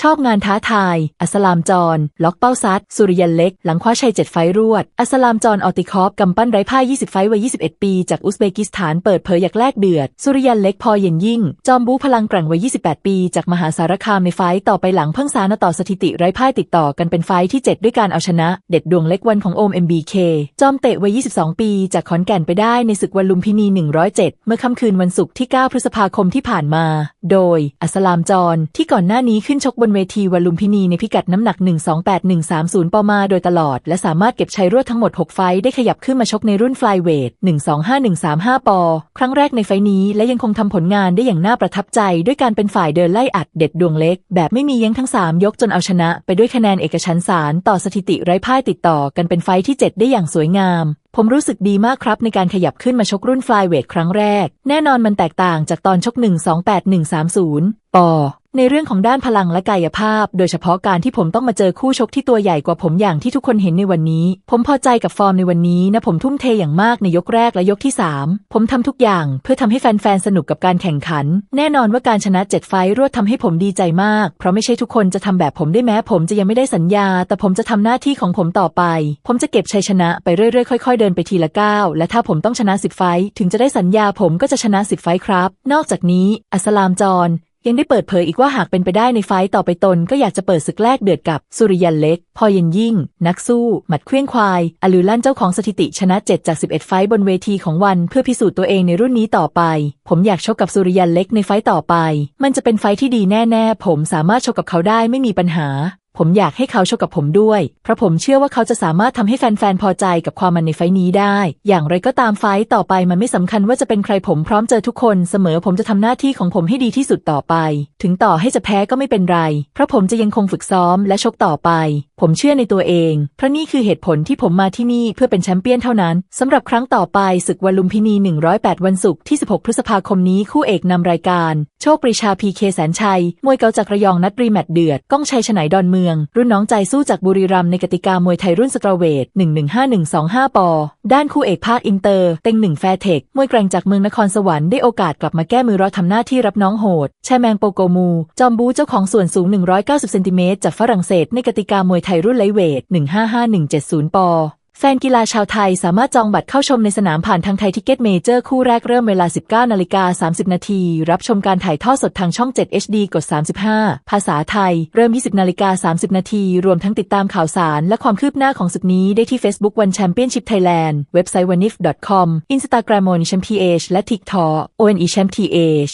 ชอบงานท้าทาย อัสลามจอนล็อกเป้าซัด สุริยันเล็ก หลังคว้าชัย7ไฟรวด อัสลามจอนออติคอฟกำปั้นไร้พ่าย20 ไฟวัย 21 ปี จากอุซเบกิสถานเปิดเผยอยากแลกเดือด สุริยันเล็กพอเย็นยิ่ง จอมบูพลังแกร่งวัย 28 ปี จากมหาสารคามในไฟต่อไปหลังเพิ่งสานต่อสถิติไร้พ่าติดต่อกันเป็นไฟที่ 7 ด้วยการเอาชนะ เด็ดดวงเล็กวันของโอม MBK จอมเตะวัย 22 ปี จากขอนแก่นไปได้ในศึกวันลุมพินี 107 เมื่อค่ำคืนวันศุกร์ที่ 9 พฤษภาคมที่ผ่านมา โดย อัสลามจอนที่ก่อนหน้านี้ขึ้นชกบนเวทีวันลุมพินีในพิกัดน้ำหนัก 128-130ปอมาโดยตลอด และสามารถเก็บชัยรวดทั้งหมด 6 ไฟได้ขยับขึ้นมาชกในรุ่นฟลายเวท125-135 ปอ ครั้งแรกในไฟนี้และยังคงทำผลงานได้อย่างน่าประทับใจ ด้วยการเป็นฝ่ายเดินไล่อัดเด็ดดวงเล็ก แบบไม่มีเยั้งทั้ง 3 ยกจนเอาชนะ ไปด้วยคะแนนเอกฉันท์ศาลต่อสถิติไร้พ่ายติดต่อกันเป็นไฟที่ 7 ได้อย่างสวยงาม ผมรู้สึกดีมากครับในการขยับขึ้นมาชกรุ่นฟลายเวทครั้งแรก แน่นอนมันแตกต่างจากตอนชก 128-130 ปอ ในเรื่องของด้านพลังและกายภาพ โดยเฉพาะการที่ผมต้องมาเจอคู่ชกที่ตัวใหญ่กว่าผมอย่างที่ทุกคนเห็นในวันนี้ ผมพอใจกับฟอร์มในวันนี้นะผมทุ่มเทอย่างมากในยกแรกและยกที่ 3 ผมทำทุกอย่างเพื่อทำให้แฟนๆสนุกกับการแข่งขัน แน่นอนว่าการชนะ7ไฟต์รวดทำให้ผมดีใจมาก เพราะไม่ใช่ทุกคนจะทำแบบผมได้แม้ ผมจะยังไม่ได้สัญญา แต่ผมจะทำหน้าที่ของผมต่อไป ผมจะเก็บชัยชนะไปเรื่อยๆค่อย ๆ เดินไปทีละก้าวและถ้าผมต้องชนะ10ไฟต์ถึงจะได้สัญญาผมก็จะชนะ10ไฟต์ครับ นอกจากนี้อัสลามจอน ยังได้เปิดเผยอีกว่าหากเป็นไปได้ในไฟต์ต่อไปตน ก็อยากจะเปิดศึกแรกเดือดกับสุริยันเล็ก พอเย็นยิ่ง นักสู้ หมัดเคลื่องควาย อลูลั่นเจ้าของสถิติชนะ 7 จาก 11 ไฟต์บนเวทีของวัน เพื่อพิสูจน์ตัวเองในรุ่นนี้ต่อไป ผมอยากชกกับสุริยันเล็กในไฟต์ต่อไป มันจะเป็นไฟต์ที่ดีแน่ ๆ ผมสามารถชกกับเขาได้ไม่มีปัญหา ผมอยากให้เขาชกกับผมด้วย เพราะผมเชื่อว่าเขาจะสามารถทำให้แฟนๆ พอใจกับความมันในไฟนี้ได้ อย่างไรก็ตามไฟต่อไปมันไม่สำคัญว่าจะเป็นใครผมพร้อมเจอทุกคนเสมอผมจะทำหน้าที่ของผมให้ดีที่สุดต่อไป ถึงต่อให้จะแพ้ก็ไม่เป็นไร เพราะผมจะยังคงฝึกซ้อมและชกต่อไป ผมเชื่อในตัวเอง เพราะนี่คือเหตุผลที่ผมมาที่นี่เพื่อเป็นแชมเปี้ยนเท่านั้นสำหรับครั้งต่อไปศึกวันลุมพินี 108 วันศุกร์ที่ 16 พฤษภาคมนี้คู่เอกนำรายการ โชคปรีชาพีเคแสนชัยมวยเกาจากระยองนัดรีแมตช์เดือดก้องชัยฉไนดอนเมือง รุ่นน้องใจสู้จากบุรีรัมย์ในกติกามวยไทยรุ่นสตรเวท 115125 ปอ ด้านคู่เอกภาคอินเตอร์ เต็งหนึ่งแฟร์เทค มวยแกร่งจากเมืองนครสวรรค์ได้โอกาสกลับมาแก้มือรอทำหน้าที่รับน้องโหด แชแมงโปโกมู จอมบูเจ้าของส่วนสูง 190 เซนติเมตรจากฝรั่งเศสในกติกามวยไทยรุ่นไลเวท 155170 ปอ แฟนกีฬาชาวไทยสามารถจองบัตรเข้าชมในสนามผ่านทางไทยทิกเก็ตเมเจอร์คู่แรกเริ่มเวลา 19นาฬิกา30 นาที รับชมการถ่ายทอดสดทางช่อง 7 HD กด 35 ภาษาไทย เริ่ม 20นาฬิกา30 นาที รวมทั้งติดตามข่าวสารและความคืบหน้าของศึกนี้ได้ที่ Facebook One Championship Thailand เว็บไซต์ wanif.com Instagram onchamph และ TikTok o n e c h a m p t h